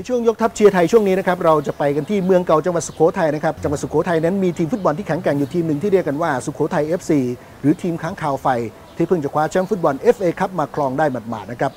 ในช่วงยกทัพเชียร์ไทยช่วงนี้นะครับเราจะไปกันที่เมืองเก่าจังหวัดสุโขทัยนะครับจังหวัดสุโขทัยนั้นมีทีมฟุตบอลที่แข็งแกร่งอยู่ทีมหนึ่งที่เรียกกันว่าสุโขทัย FC หรือทีมค้างคาวไฟ ที่เพิ่งจะคว้าแชมป์ฟุตบอล FA คัพมาครองได้หมาดๆนะครับ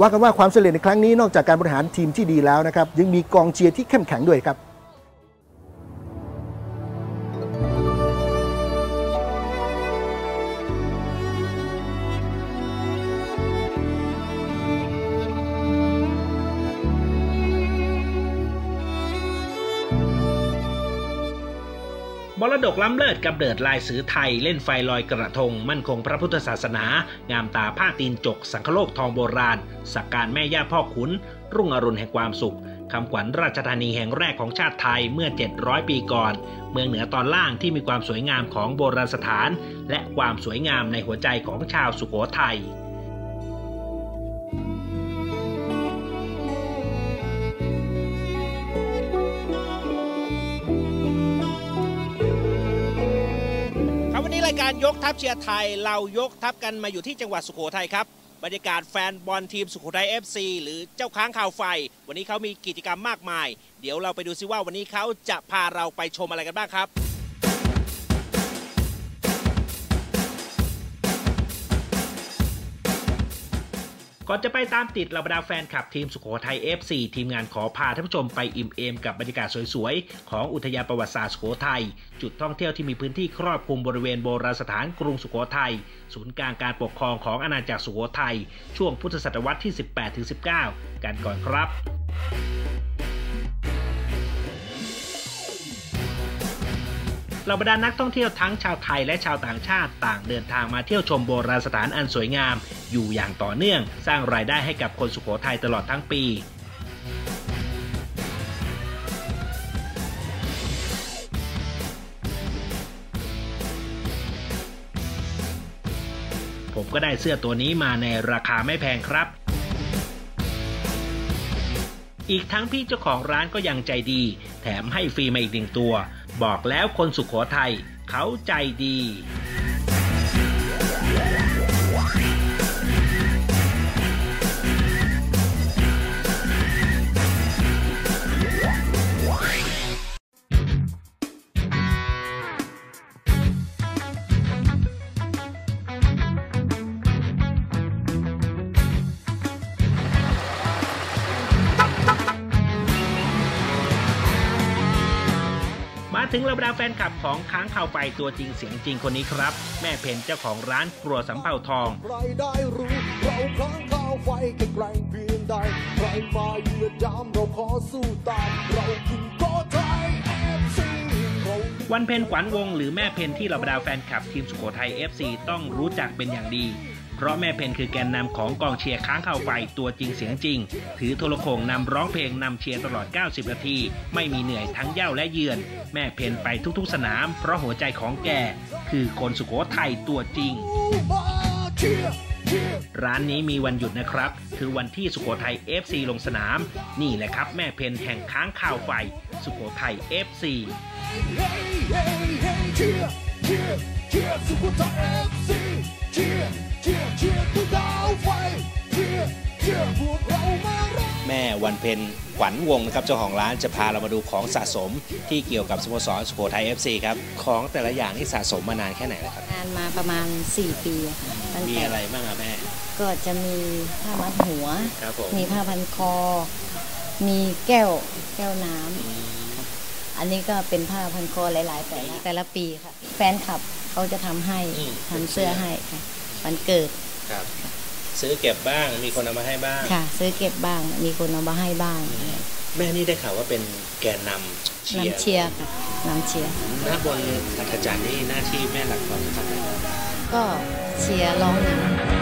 ว่ากันว่าความสำเร็จในครั้งนี้นอกจากการบริหารทีมที่ดีแล้วนะครับยังมีกองเชียร์ที่เข้มแข็งด้วยครับ มรดกล้ำเลิศกับเดิดลายสือไทยเล่นไฟลอยกระทง มั่นคงพระพุทธศาสนา งามตาผ้าตีนจก สังคโลกทองโบราณ สักการแม่ย่าพ่อขุน รุ่งอรุณแห่งความสุขคำขวัญราชธานีแห่งแรกของชาติไทยเมื่อ 700 ปีก่อน เมืองเหนือตอนล่างที่มีความสวยงามของโบราณสถาน และความสวยงามในหัวใจของชาวสุโขทัย ยกทัพเชียร์ไทย เรายกทัพกันมาอยู่ที่จังหวัดสุโขทัยครับ บรรยากาศแฟนบอลทีมสุโขทัย FC หรือเจ้าค้างข่าวไฟ วันนี้เขามีกิจกรรมมากมาย เดี๋ยวเราไปดูซิว่าวันนี้เขาจะพาเราไปชมอะไรกันบ้างครับ ก่อนจะไปตามติดเหล่าบรรดาแฟนคลับทีมสุโขทัย FC ทีมงานขอพาท่านผู้ชมไปอิ่มเอมกับบรรยากาศสวยๆ ของอุทยานประวัติศาสตร์สุโขทัย จุดท่องเที่ยวที่มีพื้นที่ครอบคลุมบริเวณโบราณสถานกรุงสุโขทัย ศูนย์กลางการปกครองของอาณาจักรสุโขทัย ช่วงพุทธศตวรรษที่ 18-19 กันก่อนครับ เหล่าบรรดานักท่องเที่ยวทั้งชาวไทยและชาวต่างชาติต่างเดินทางมาเที่ยวชมโบราณสถานอันสวยงาม อยู่อย่างต่อเนื่อง สร้างรายได้ให้กับคนสุโขทัยตลอดทั้งปีผมก็ได้เสื้อตัวนี้มาในราคาไม่แพงครับ อีกทั้งพี่เจ้าของร้านก็ยังใจดี แถมให้ฟรีมาอีกหนึ่งตัว บอกแล้วคนสุขโขทัยเขาใจดี งเราบรรดาแฟนคลับของค้างข่าวไฟตัวจริงเสียงจริงคนนี้ครับ แม่เพนเจ้าของร้านครัวสำเภาทองใครได้รู้เราค้างข้าวไฟแข็งแกร่งเพียงใดใครมาเยียดยามเราขอสู้ตามเราคือโกไทยเอฟซีวันเพนขวัญวงหรือแม่เพนที่เราบรรดาแฟนคลับทีมสุโขทัย FC ต้องรู้จักเป็นอย่างดี เพราะแม่เพนคือแกนนำของกองเชียร์ค้างข่าวไฟตัวจริงเสียงจริง ถือโทรโขงนำร้องเพลงนำเชียร์ตลอด 90 นาที ไม่มีเหนื่อยทั้งเย่าและเยือน แม่เพนไปทุกๆสนาม เพราะหัวใจของแกคือคนสุโขทัยตัวจริง ร้านนี้มีวันหยุดนะครับ คือวันที่สุโขทัย FC ลงสนาม นี่แหละครับแม่เพนแห่งค้างข่าวไฟสุโขทัย FC เชียร์เชียร์เชียร์สุโขทัยเอฟซี เชียร์เชียร์ทุกดาวไฟเชียร์เชียร์พวกเรามารักแม่วันเพ็ญขวัญวงนะครับเจ้าของร้านจะพาเรามาดูของสะสมที่เกี่ยวกับสโมสรสุโขทัย FC ครับของแต่ละอย่างนี่สะสมมานานแค่ไหนแล้วครับ งานมาประมาณ 4 ปีอะค่ะตั้งมีแต่อะไรบ้างอะแม่ ก็จะมีผ้ามัดหัว ครับผมมีผ้าพันคอ มีแก้วแก้วน้ำค่ะอันนี้ก็เป็นผ้าพันคอหลาย ๆ แต่ละแต่ละปีค่ะ แฟนคลับเขาจะทำให้ทำเสื้อให้ค่ะ วันเกิดครับ ซื้อเก็บบ้าง มีคนเอามาให้บ้างค่ะ ซื้อเก็บบ้าง มีคนเอามาให้บ้าง แม่นี่ได้ข่าวว่าเป็นแกนนำเชียร์น้ำเชียร์ค่ะน้ำเชียร์หน้าบนอัธจันทร์นี่หน้าที่แม่หลักตอนนี้ทำอะไรบ้างก็เชียร์ร้องนำ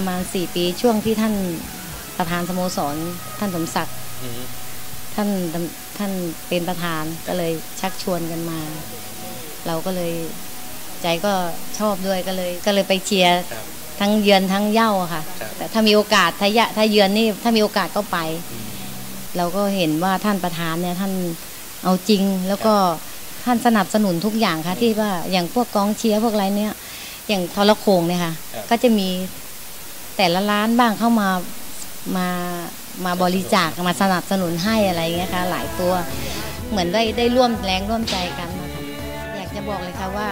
ปีเมื่อประมาณ4ปีช่วงที่ท่านประธานสโมสร ท่านสมศักดิ์ท่านดำท่านเป็นประธานก็เลยชักชวนกันมา เราก็เลยใจก็ชอบด้วยก็เลย ก็เลยไปเชียร์ทั้งเยือนทั้งเย่าอะค่ะ แต่ถ้ามีโอกาสถ้ายะถ้าเยือนนี่ถ้ามีโอกาสก็ไป เราก็เห็นว่าท่านประธานเนี่ยท่านเอาจริงแล้วก็ท่านสนับสนุนทุกอย่างค่ะ ที่ว่าอย่างพวกกองเชียร์พวกอะไรเนี่ย อย่างทรโขงเนี่ยค่ะ ก็จะมี แต่ละร้านบ้างเข้ามามามาบริจาคมาสนับสนุนให้อะไรเงี้ยค่ะหลายตัวเหมือนได้ได้ร่วมแรงร่วมใจกันนะคะอยากจะบอกเลยค่ะว่า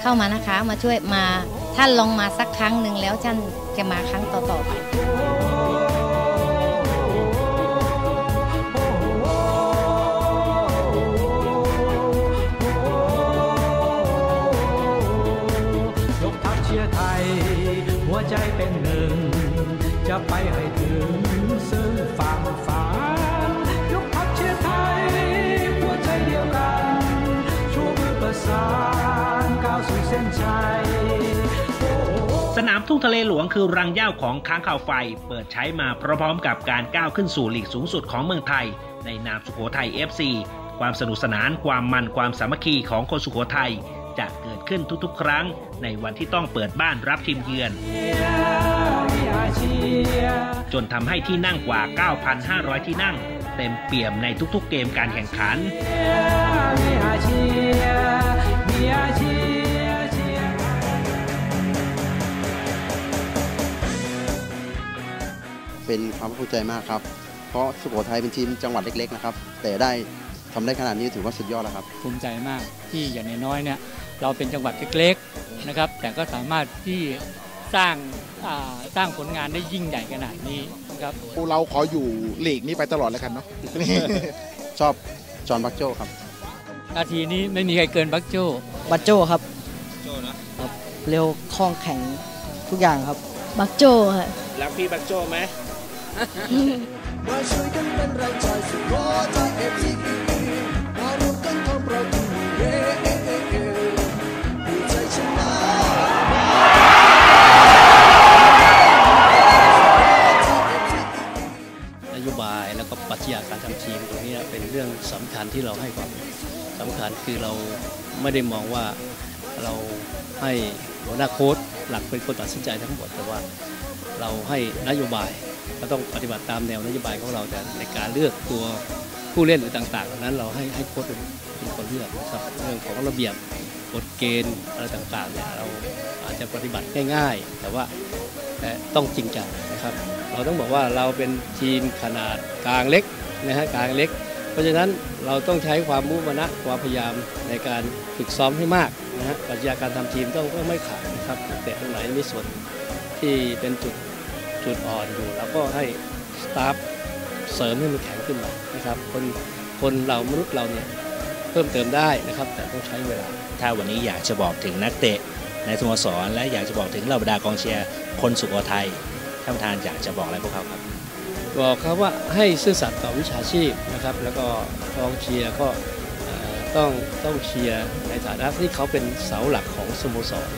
เข้ามานะคะมาช่วยมาท่านลองมาสักครั้งหนึ่งแล้วท่านจะมาครั้งต่อๆไป ใจเป็นหนึ่ง จะไปให้ถึงซึ่งฝั่งฝันยกทัพเชียร์ไทย หัวใจเดียวกันชูมือประสานก้าวสู่เส้นชัยสนามทุ่งทะเลหลวงคือรังเหย้าของค้างคาวไฟ เปิดใช้มาพร้อมๆกับการก้าวขึ้นสู่ลีกสูงสุดของเมืองไทย ในนามสุโขทัย FC ความสนุกสนานความมันความสามัคคีของคนสุโขทัย จะเกิดขึ้นทุกๆ ครั้ง ในวันที่ต้องเปิดบ้านรับทีมเยือน จนทำให้ที่นั่งกว่า 9,500 ที่นั่ง เต็มเปี่ยมในทุกๆ เกมการแข่งขันเป็นความภาคภูมิใจมากครับ เพราะสุโขทัยเป็นทีมจังหวัดเล็กๆนะครับ แต่ได้ ทำได้ขนาดนี้ถือว่าสุดยอดแล้วครับ ภูมิใจมากที่อย่างน้อยๆเนี่ยเราเป็นจังหวัดเล็กๆนะครับ แต่ก็สามารถที่สร้างอ่าสร้างผลงานได้ยิ่งใหญ่ขนาดนี้นะครับเราขออยู่ลีกนี้ไปตลอดแล้วกันเนาะชอบจอห์นบักโจครับ นาทีนี้ไม่มีใครเกินบักโจบัตโจครับครับเร็วคล่องแข็งทุกอย่างครับ บักโจค่ะแล้วพี่บักโจไหมมาช่วยกันเป็นแรงใจสุโขทัยเอฟซี เรื่องสำคัญที่เราให้ความสำคัญคือเราไม่ได้มองว่าเราให้หัวหน้าโค้ชหลักเป็นคนตัดสินใจทั้งหมด แต่ว่าเราให้นโยบายก็ต้องปฏิบัติตามแนวนโยบายของเราแต่ในการเลือกตัวผู้เล่นหรือต่างๆนั้นเราให้ให้โค้ชเป็นคนเลือกนะครับเรื่องของระเบียบกฎเกณฑ์อะไรต่างๆเนี่ยเราอาจจะปฏิบัติง่าย ๆ แต่ว่าแต่ต้องจริงจังนะครับ เราต้องบอกว่าเราเป็นทีมขนาดกลางเล็กนะฮะกลางเล็ก เพราะฉะนั้นเราต้องใช้ความมุ่งมั่นความพยายามในการฝึกซ้อมให้มากนะฮะปรัชญาการทำทีมต้องต้องไม่ขาดนะครับแต่ตรงไหนมีส่วนที่เป็นจุดจุดอ่อนอยู่เราก็ให้สตาฟเสริมให้มันแข็งขึ้นมานะครับ คนคนเรามนุษย์เราเนี่ยเพิ่มเติมได้นะครับ แต่ต้องใช้เวลา ถ้าวันนี้อยากจะบอกถึงนักเตะในสโมสรและอยากจะบอกถึงเหล่าบรรดากองเชียร์คนสุโขทัยท่านประธานอยากจะบอกอะไรพวกเขาครับ บอกครับว่าให้ซื่อสัตย์ต่อวิชาชีพนะครับ แล้วก็กองเชียร์ก็เอ่อต้องต้องเชียร์ในฐานะที่เขาเป็นเสาหลักของสโมสร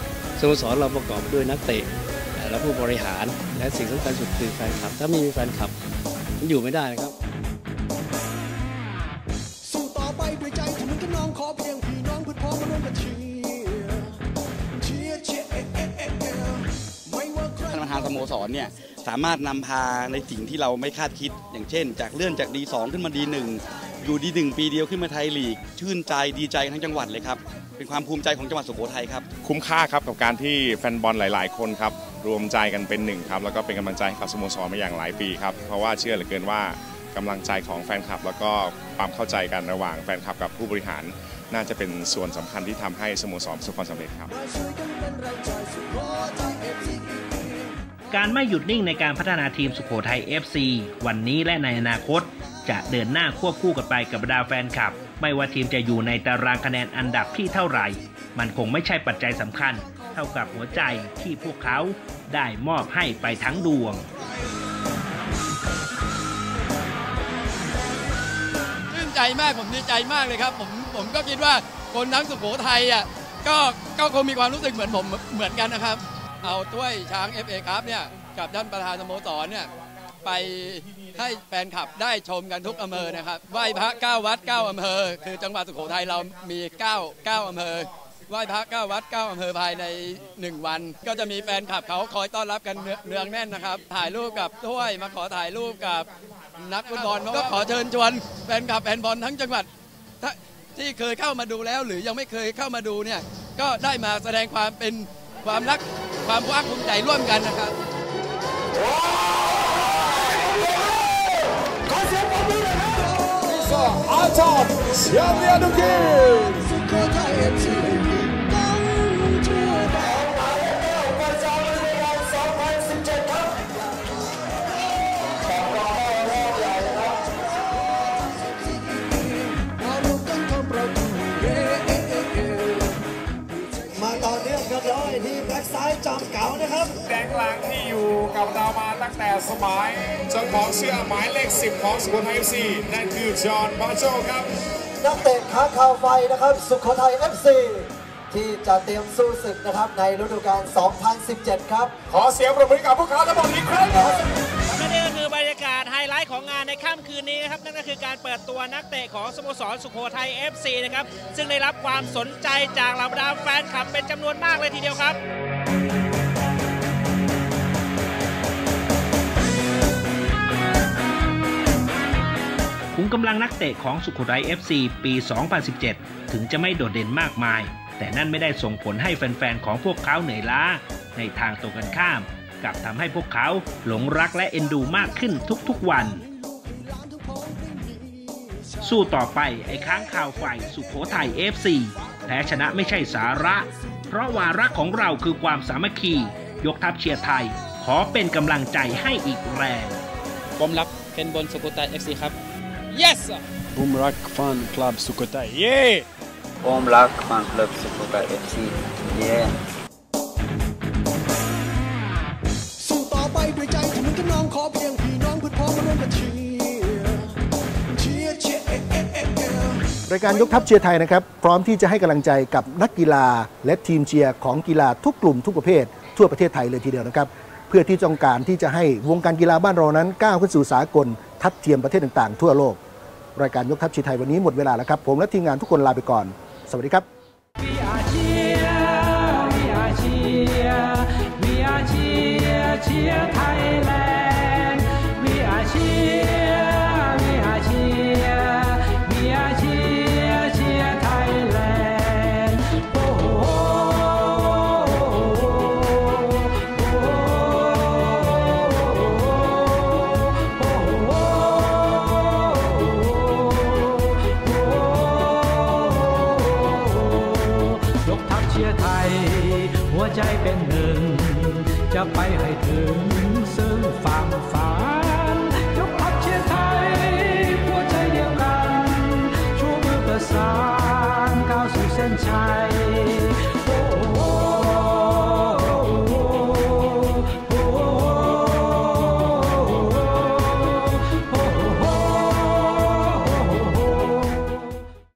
สโมสรเราประกอบด้วยนักเตะเอ่อและผู้บริหารและสิ่งสำคัญสุดคือแฟนคลับ ถ้าไม่มีแฟนคลับมันอยู่ไม่ได้นะครับสู้ต่อไปด้วยใจที่มันก็น้องขอเพียงพี่น้องเพื่อนพ้องมาร่วมกันเชียร์เชียร์เชียร์เอ๊ะเอ๊ะเอ๊ะเอ๊ะไม่ว่าใครท่านประธานสโมสรเนี่ย สามารถนำพาในสิ่งที่เราไม่คาดคิด อย่างเช่น จากเลื่อนจากดีสองขึ้นมาดีหนึ่งอยู่ดีหนึ่งปีเดียวขึ้นมาไทยลีก ชื่นใจดีใจทั้งจังหวัดเลยครับ เป็นความภูมิใจของจังหวัดสุโขทัยครับ คุ้มค่าครับกับการที่แฟนบอลหลาย ๆ คนครับ รวมใจกันเป็นหนึ่งครับ แล้วก็เป็นกำลังใจให้กับสโมสรมาอย่างหลายปีครับ เพราะว่าเชื่อเหลือเกินว่ากำลังใจของแฟนคลับ แล้วก็ความเข้าใจกันระหว่างแฟนคลับกับผู้บริหาร น่าจะเป็นส่วนสำคัญที่ทำให้สโมสรประสบความสำเร็จครับ การไม่หยุดนิ่งในการพัฒนาทีมสุโขทัย FC วันนี้และในอนาคต จะเดินหน้าควบคู่กันไปกับบรรดาแฟนคลับ ไม่ว่าทีมจะอยู่ในตารางคะแนนอันดับที่เท่าไหร่ มันคงไม่ใช่ปัจจัยสำคัญ เท่ากับหัวใจที่พวกเขาได้มอบให้ไปทั้งดวงชื่นใจมากผมดีใจมากเลยครับ ผมผมก็คิดว่าคนทั้งสุโขทัยอะก็ก็คงมีความรู้สึกเหมือนผมเหมือนกันนะครับ เอาถ้วยช้าง FA ครับเนี่ยกับท่านประธานสโมสรเนี่ยไปให้แฟนคลับได้ชมกันทุกอำเภอนะครับไหว้พระเก้าวัดเก้าอำเภอ คือจังหวัดสุโขทัยเรามี9 9อำเภอไหว้พระเก้าวัดเก้าอำเภอภายใน 1 วัน ก็จะมีแฟนคลับเขาคอยต้อนรับกันเนืองแน่นนะครับ ถ่ายรูปกับถ้วยมาขอถ่ายรูปกับนักฟุตบอลก็ขอเชิญชวนแฟนคลับแฟนบอลทั้งจังหวัดที่เคยเข้ามาดูแล้วหรือยังไม่เคยเข้ามาดูเนี่ยก็ได้มาแสดงความเป็นความรัก ความภาคภูมิใจร่วมกันนะครับขอาจารย์เชียร์เรียนุกินสุโขทัยเอฟซี นะครับแดงหลังที่อยู่กับเรามาตั้งแต่สมัยเจ้าของเสื้อหมายเลข 10 ของสุโขทัยเอฟซีนั่นคือจอห์นบาโจครับนักเตะค้าข่าวไฟนะครับ สุโขทัย FC ที่จะเตรียมสู้ศึกนะครับในฤดูกาล 2017 ครับ ขอเสียงปรบมือให้กับพวกเขาทั้งหมดอีกครั้งนะครับและนี่ก็คือบรรยากาศไฮไลท์ของงานในค่ำคืนนี้นะครับนั่นก็คือการเปิดตัวนักเตะของสโมสรสุโขทัย FC นะครับซึ่งได้รับความสนใจจากเหล่าบรรดาแฟนคลับเป็นจำนวนมากเลยทีเดียวครับ กำลังนักเตะของสุโขทัย FC ปี 2017 ถึงจะไม่โดดเด่นมากมาย แต่นั่นไม่ได้ส่งผลให้แฟนๆ ของพวกเขาเหนื่อยล้า ในทางตรงกันข้าม กลับทำให้พวกเขาหลงรักและเอ็นดูมากขึ้นทุกๆวัน สู้ต่อไปไอ้ค้างข่าวไฟสุโขทัย FC แพ้ชนะไม่ใช่สาระ เพราะวาระของเราคือความสามัคคี ยกทัพเชียร์ไทย ขอเป็นกำลังใจให้อีกแรงผมรักเคนบนสุโขทัย FC ครับ yes ผมรักฟันคลับสุโขทัยเย้ผมรักฟันคลับสุโขทัย FC เย้สู้ต่อไปด้วยใจที่เหมือนกับน้องขอเพียงพี่น้องเพื่อพ้องมาร่วมกันเชียร์เชียร์เชียร์เอ๊ะเอ๊ะเอ๊ะเอ๊ะ รายการยกทัพเชียร์ไทยนะครับ พร้อมที่จะให้กำลังใจกับนักกีฬา และทีมเชียร์ของกีฬาทุกกลุ่มทุกประเภท ทั่วประเทศไทยเลยทีเดียวนะครับ เพื่อที่ต้องการที่จะให้วงการกีฬาบ้านเรานั้นก้าวขึ้นสู่สากลทัดเทียมประเทศต่างๆ ทั่วโลก รายการยกทัพชีไทยวันนี้หมดเวลาแล้วครับ ผมและทีมงานทุกคนลาไปก่อน สวัสดีครับ We are cheer, we are cheer, we are cheer, cheer เป็นหนึ่ง จะไปให้ถึงซึ่งฝั่งฝันยกพักเชียร์ไทยหัวใจเดียวกัน ชูมือประสานก้าวสู่เส้นชัย